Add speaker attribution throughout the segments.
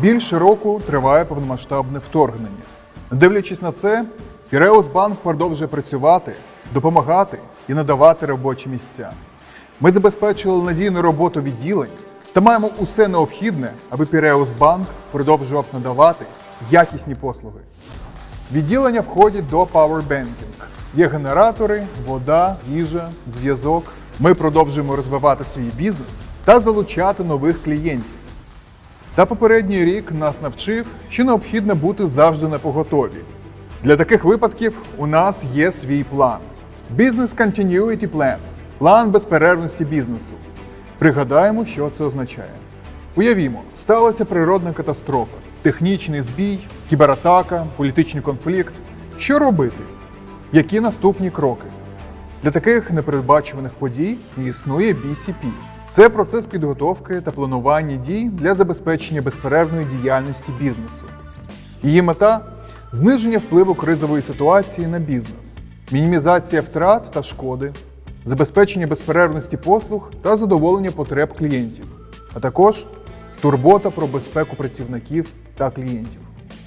Speaker 1: Більше року триває повномасштабне вторгнення. Дивлячись на це, Піреус Банк продовжує працювати, допомагати і надавати робочі місця. Ми забезпечили надійну роботу відділень та маємо усе необхідне, аби Піреус Банк продовжував надавати якісні послуги. Відділення входять до Powerbanking. Є генератори, вода, їжа, зв'язок. Ми продовжуємо розвивати свій бізнес та залучати нових клієнтів. Та попередній рік нас навчив, що необхідно бути завжди на поготові. Для таких випадків у нас є свій план. Business Continuity Plan – план безперервності бізнесу. Пригадаємо, що це означає. Уявімо, сталася природна катастрофа, технічний збій, кібератака, політичний конфлікт. Що робити? Які наступні кроки? Для таких непередбачуваних подій існує BCP. Це процес підготовки та планування дій для забезпечення безперервної діяльності бізнесу. Її мета зниження впливу кризової ситуації на бізнес, мінімізація втрат та шкоди, забезпечення безперервності послуг та задоволення потреб клієнтів, а також турбота про безпеку працівників та клієнтів.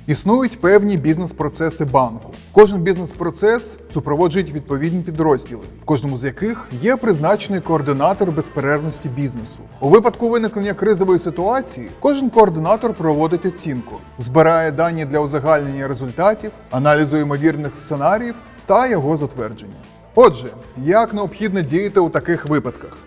Speaker 1: Існують певні бізнес-процеси банку. Кожен бізнес-процес супроводжують відповідні підрозділи, в кожному з яких є призначений координатор безперервності бізнесу. У випадку виникнення кризової ситуації кожен координатор проводить оцінку, збирає дані для узагальнення результатів, аналізу ймовірних сценаріїв та його затвердження. Отже, як необхідно діяти у таких випадках?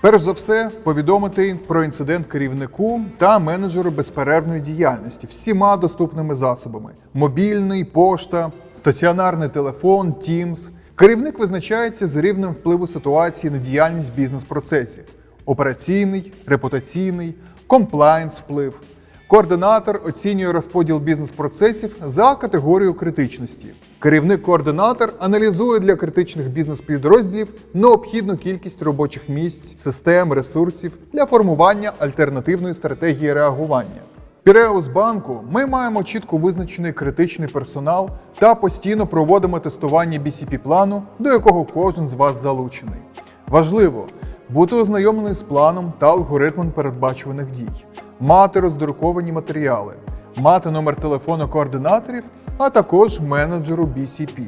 Speaker 1: Перш за все, повідомити про інцидент керівнику та менеджеру безперервної діяльності всіма доступними засобами: мобільний, пошта, стаціонарний телефон, Teams. Керівник визначається з рівнем впливу ситуації на діяльність бізнес-процесів: операційний, репутаційний, комплаєнс вплив. Координатор оцінює розподіл бізнес-процесів за категорією критичності. Керівник-координатор аналізує для критичних бізнес-підрозділів необхідну кількість робочих місць, систем, ресурсів для формування альтернативної стратегії реагування. Піреус банку ми маємо чітко визначений критичний персонал та постійно проводимо тестування BCP плану, до якого кожен з вас залучений. Важливо бути ознайомлений з планом та алгоритмом передбачуваних дій, мати роздруковані матеріали, мати номер телефону координаторів, а також менеджеру BCP.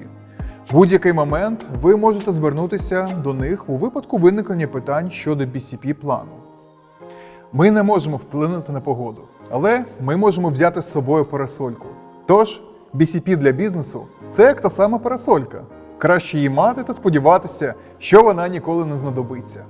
Speaker 1: В будь-який момент ви можете звернутися до них у випадку виникнення питань щодо BCP плану. Ми не можемо вплинути на погоду, але ми можемо взяти з собою парасольку. Тож, BCP для бізнесу це як та сама парасолька. Краще її мати та сподіватися, що вона ніколи не знадобиться.